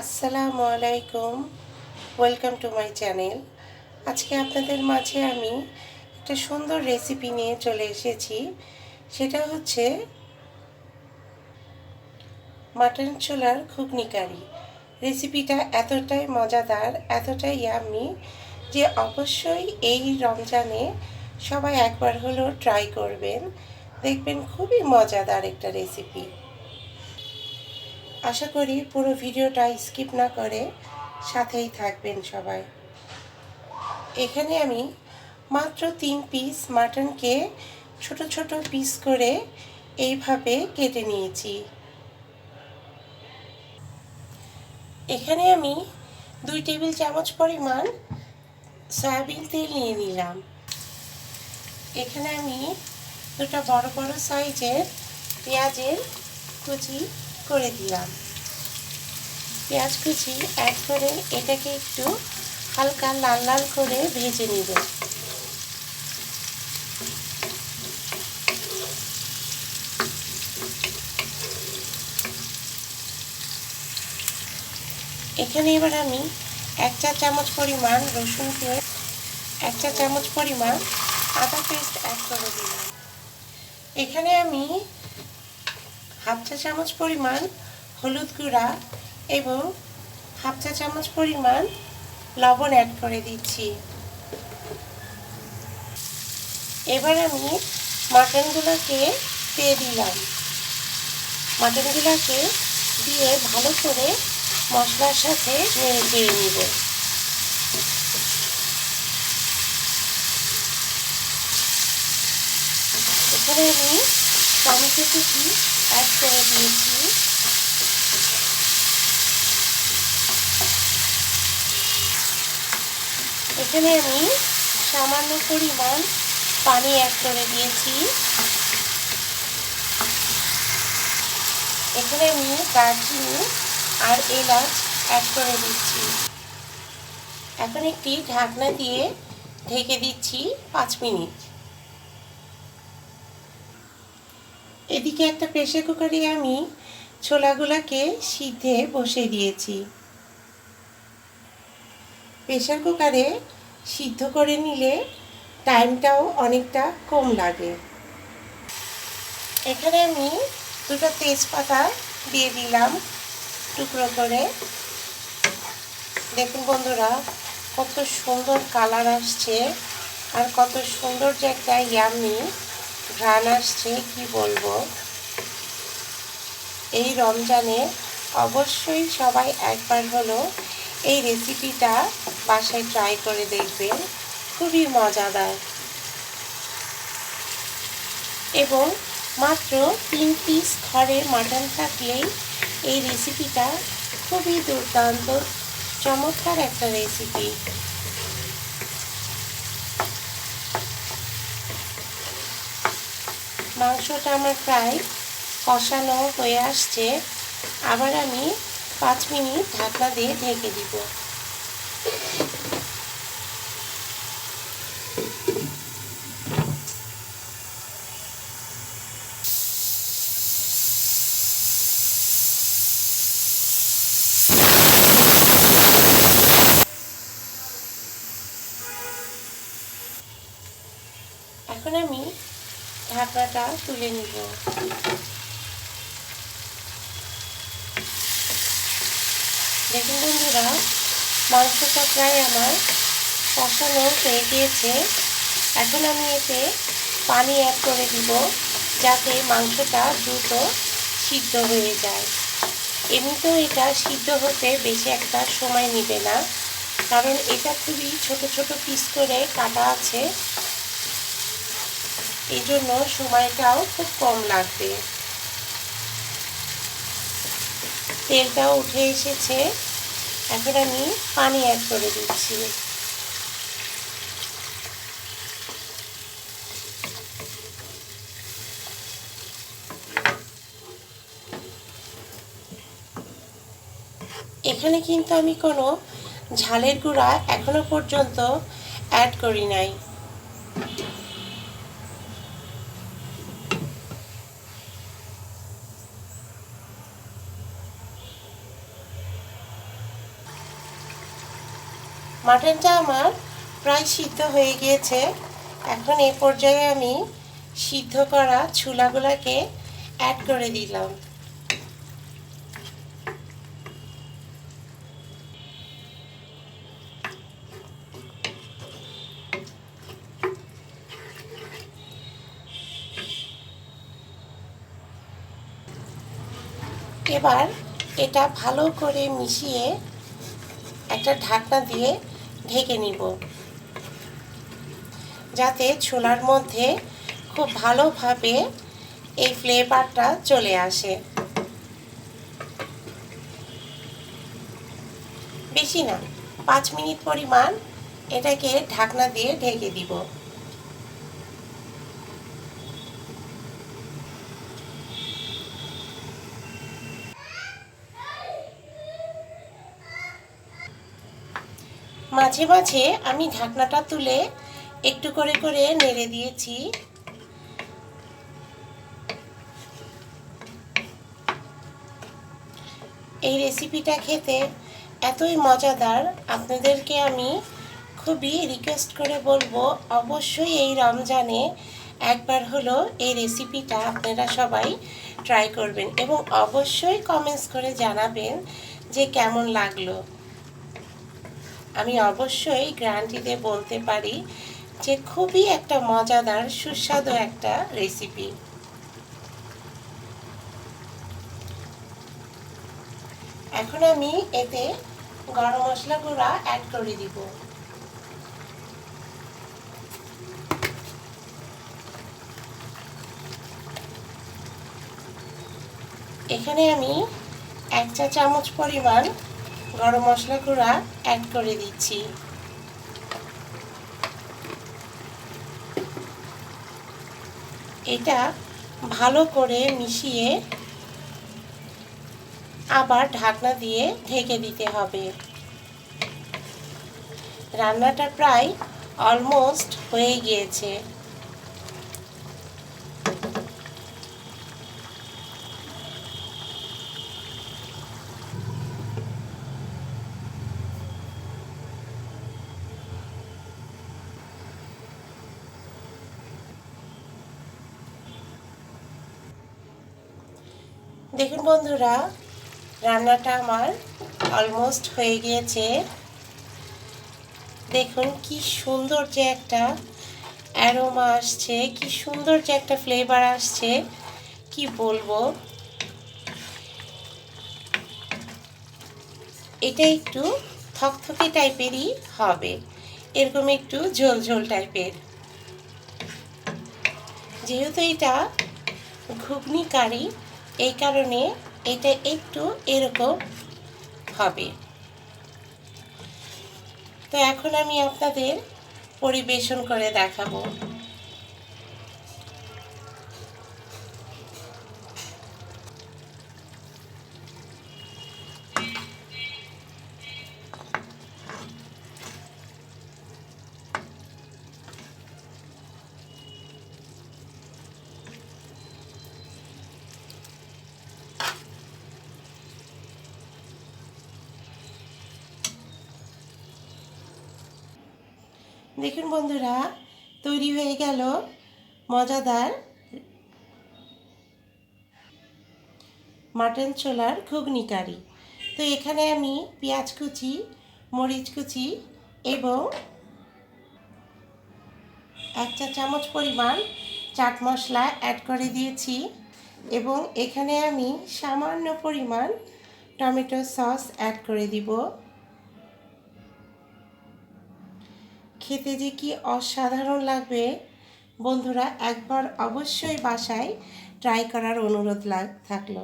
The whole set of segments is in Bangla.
আসসালামু আলাইকুম। ওয়েলকাম টু মাই চ্যানেল আজকে আপনাদের মাঝে আমি একটা সুন্দর রেসিপি নিয়ে চলে এসেছি। সেটা হচ্ছে মাটন ছোলার ঘুগনি কারি রেসিপিটা এতটাই মজাদার, এতটাই ইয়ামি যে অবশ্যই এই রমজানে সবাই একবার হলেও ট্রাই করবেন। দেখবেন খুবই মজাদার একটা রেসিপি আশা করি পুরো ভিডিওটা স্কিপ না করে সাথেই থাকবেন সবাই। এখানে আমি মাত্র তিন পিস মাটনকে ছোট ছোট পিস করে এইভাবে কেটে নিয়েছি। এখানে আমি দুই টেবিল চামচ পরিমাণ সয়াবিন তেল নিয়ে নিলাম। এখানে আমি দুটো বড় বড় সাইজের পেঁয়াজের কুচি করে দিলাম। পেঁয়াজ কুচি অ্যাড করে এটাকে একটু হালকা লাল লাল করে ভেজে নিব। এখানে এবার আমি এক চা চামচ পরিমাণ রসুন পেঁয়াজ, এক চা চামচ পরিমাণ আদা পেস্ট অ্যাড করে দিলাম। এখানে আমি হাফ চা চামচ পরিমাণ হলুদ গুঁড়া এবং হাফ চা চামচ পরিমাণ লবণ অ্যাড করে দিচ্ছি। এবার আমি মাটনগুলোকে দিয়ে দিলাম। মাটনগুলোকে দিয়ে ভালো করে মশলার সাথে নেড়ে চেড়ে নিব। এখানে আমি টমেটো কুচি অ্যাড করে দিয়েছি। এখানে আমি সামান্য পরিমাণ পানি অ্যাড করে দিয়েছি। এখানে আমি দারচিনি আর এলাচ অ্যাড করে দিচ্ছি। এখন একটি ঢাকনা দিয়ে ঢেকে দিচ্ছি পাঁচ মিনিট। এদিকে একটা প্রেশার কুকারে আমি ছোলাগুলোকে সিদ্ধে বসে দিয়েছি। প্রেশার কুকারে সিদ্ধ করে নিলে টাইমটাও অনেকটা কম লাগে। এখানে আমি দুটো তেজপাতা দিয়ে দিলাম টুকরো করে। দেখুন বন্ধুরা, কত সুন্দর কালার আসছে আর কত সুন্দর যে একটা ইয়ামি ঘ্রাণ আসছে, কি বলব? এই রমজানে অবশ্যই সবাই একবার হলো এই রেসিপিটা বাসায় ট্রাই করে দেখবেন। খুবই মজাদার। এবং মাত্র তিন পিস খড়ের মাটন থাকলেই এই রেসিপিটা খুবই দুর্দান্ত, চমৎকার একটা রেসিপি মাংসটা আমার প্রায় কষানো হয়ে আসছে। আবার আমি পাঁচ মিনিট ঢাকনা দিয়ে ঢেকে দিব এখন আমি ঢাকনাটা তুলে নিব। দেখুন বন্ধুরা, মাংসটা প্রায় আমার কষানো হয়ে গিয়েছে। এখন আমি এতে পানি অ্যাড করে দিব, যাতে মাংসটা দ্রুত সিদ্ধ হয়ে যায়। এমনিতেও এটা সিদ্ধ হতে বেশি একটা সময় নেবে না, কারণ এটা খুবই ছোট ছোট পিস করে কাটা আছে। এই জন্য সময়টাও খুব কম লাগবে। তেলটাও উঠে এসেছে। এখন আমি পানি অ্যাড করে দিচ্ছি। এখানে কিন্তু আমি কোনো ঝালের গুঁড়া এখনও পর্যন্ত অ্যাড করি নাই। মাটনটা আমার প্রায় সিদ্ধ হয়ে গিয়েছে। এখন এই পর্যায়ে আমি সিদ্ধ করা ছোলাগুলোকে অ্যাড করে দিলাম। এবার এটা ভালো করে মিশিয়ে একটা ঢাকনা দিয়ে ঢেকে নিব। যাতে ছোলার মধ্যে খুব ভালোভাবে এই ফ্লেভারটা চলে আসে। বেশি না, পাঁচ মিনিট পরিমাণ এটাকে ঢাকনা দিয়ে ঢেকে দিব। মাঝে মাঝে আমি ঢাকনাটা তুলে একটু করে করে নেড়ে দিয়েছি। এই রেসিপিটা খেতে এতই মজাদার, আপনাদেরকে আমি খুবই রিকোয়েস্ট করে বলব, অবশ্যই এই রমজানে একবার হলো এই রেসিপিটা আপনারা সবাই ট্রাই করবেন এবং অবশ্যই কমেন্টস করে জানাবেন যে কেমন লাগল। আমি অবশ্যই গ্যারান্টিতে বলতে পারি যে খুবই একটা মজাদার, সুস্বাদু একটা রেসিপি এখন আমি এতে গরম মশলা গুঁড়া অ্যাড করে দিব। এখানে আমি এক চা চামচ পরিমাণ গরম মশলা গুঁড়া অ্যাড করে দিচ্ছি। এটা ভালো করে মিশিয়ে আবার ঢাকনা দিয়ে ঢেকে দিতে হবে। রান্নাটা প্রায় অলমোস্ট হয়ে গিয়েছে। দেখুন বন্ধুরা, রান্নাটা আমার অলমোস্ট হয়ে গিয়েছে। দেখুন কি সুন্দর যে একটা অ্যারোমা আসছে, কি সুন্দর যে একটা ফ্লেভার আসছে, কি বলব? এটা একটু থকথকে টাইপেরই হবে, এরকম একটু ঝোল ঝোল টাইপের যেহেতু এটা ঘুগনি কারি এই কারণে এটা একটু এরকম হবে। তো এখন আমি আপনাদের পরিবেশন করে দেখাবো। দেখুন বন্ধুরা, তৈরি হয়ে গেল মজাদার মাটন ছোলার ঘুগনি কারি। তো এখানে আমি পেঁয়াজ কুচি, মরিচ কুচি এবং এক চা চামচ পরিমাণ চাট মশলা অ্যাড করে দিয়েছি এবং এখানে আমি সামান্য পরিমাণ টমেটো সস অ্যাড করে দিব। খেতে যে কি অসাধারণ লাগবে, বন্ধুরা একবার অবশ্যই বাসায় ট্রাই করার অনুরোধ থাকল।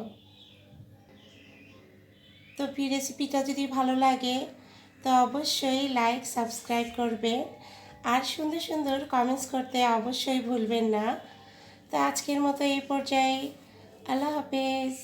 তো পি রেসিপিটা যদি ভালো লাগে, তো অবশ্যই লাইক সাবস্ক্রাইব করবেন আর সুন্দর সুন্দর কমেন্টস করতে অবশ্যই ভুলবেন না। তো আজকের মতো এই পর্যায়ে, আল্লাহ হাফেজ।